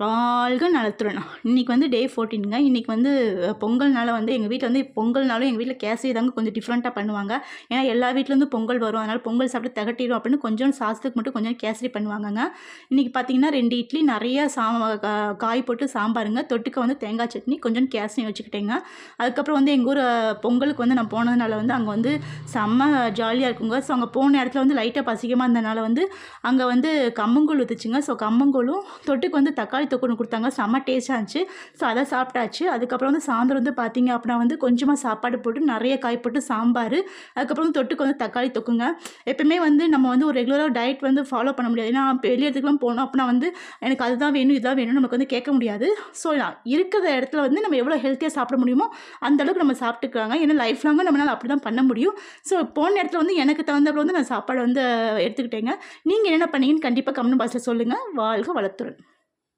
வாழ்க நலத்துடன். இன்றைக்கி வந்து டே ஃபோர்டீனுங்க இன்றைக்கி வந்து பொங்கல்னால வந்து எங்கள் வீட்டில் வந்து பொங்கல்னாலும் எங்கள் வீட்டில் கேசரி தாங்க கொஞ்சம் டிஃப்ரெண்ட்டாக பண்ணுவாங்க. ஏன்னா எல்லா வீட்லேருந்து பொங்கல் வரும். அதனால் பொங்கல் சாப்பிட்டு தகட்டிடும் அப்படின்னு கொஞ்சம் சாதத்துக்கு மட்டும் கொஞ்சம் கேசரி பண்ணுவாங்கங்க. இன்றைக்கி பார்த்தீங்கன்னா ரெண்டு இட்லி நிறைய சா காய் போட்டு சாம்பாருங்க. தொட்டுக்க வந்து தேங்காய் சட்னி கொஞ்சம் கேசரி வச்சுக்கிட்டேங்க. அதுக்கப்புறம் வந்து எங்கள் ஊர் பொங்கலுக்கு வந்து நான் போனதுனால வந்து அங்கே வந்து செம்ம ஜாலியாக இருக்குங்க. ஸோ அங்கே போன இடத்துல வந்து லைட்டாக பசிக்கமாக இருந்தனால வந்து அங்கே வந்து கம்மங்கூழ் ஊற்றுச்சுங்க ஸோ கம்மங்கூழும் தொட்டுக்கு வந்து தக்காளி தொக்குன்னு கொடுத்தாங்க. செம்ம டேஸ்ட்டாக இருந்துச்சு. ஸோ அதை சாப்பிட்டாச்சு. அதுக்கப்புறம் வந்து சாயந்தரம் வந்து பார்த்தீங்க அப்படின்னா வந்து கொஞ்சமாக சாப்பாடு போட்டு நிறைய காய் போட்டு சாம்பார். அதுக்கப்புறம் வந்து தொட்டுக்கு வந்து தக்காளி தொக்குங்க. எப்பவுமே வந்து நம்ம வந்து ஒரு ரெகுலராக டயட் வந்து ஃபாலோ பண்ண முடியாது. ஏன்னா வெளியே இடத்துக்குலாம் போனோம் அப்படின்னா வந்து எனக்கு அதுதான் வேணும் இதுதான் வேணும் நமக்கு வந்து கேட்க முடியாது. ஸோ இருக்கிற இடத்துல வந்து நம்ம எவ்வளோ ஹெல்த்தியாக சாப்பிட முடியுமோ அந்தளவுக்கு நம்ம சாப்பிட்டுக்கிறாங்க ஏன்னா லைஃப் லாங்கும் நம்மளால் அப்படி தான் பண்ண முடியும். ஸோ போன இடத்துல வந்து எனக்கு தகுந்தப்பல வந்து நான் சாப்பாடு வந்து எடுத்துக்கிட்டேங்க. நீங்கள் என்ன பண்ணீங்கன்னு கண்டிப்பாக கமெண்ட் பாக்ஸில் சொல்லுங்கள் வாழ்க வளர்த்துறேன்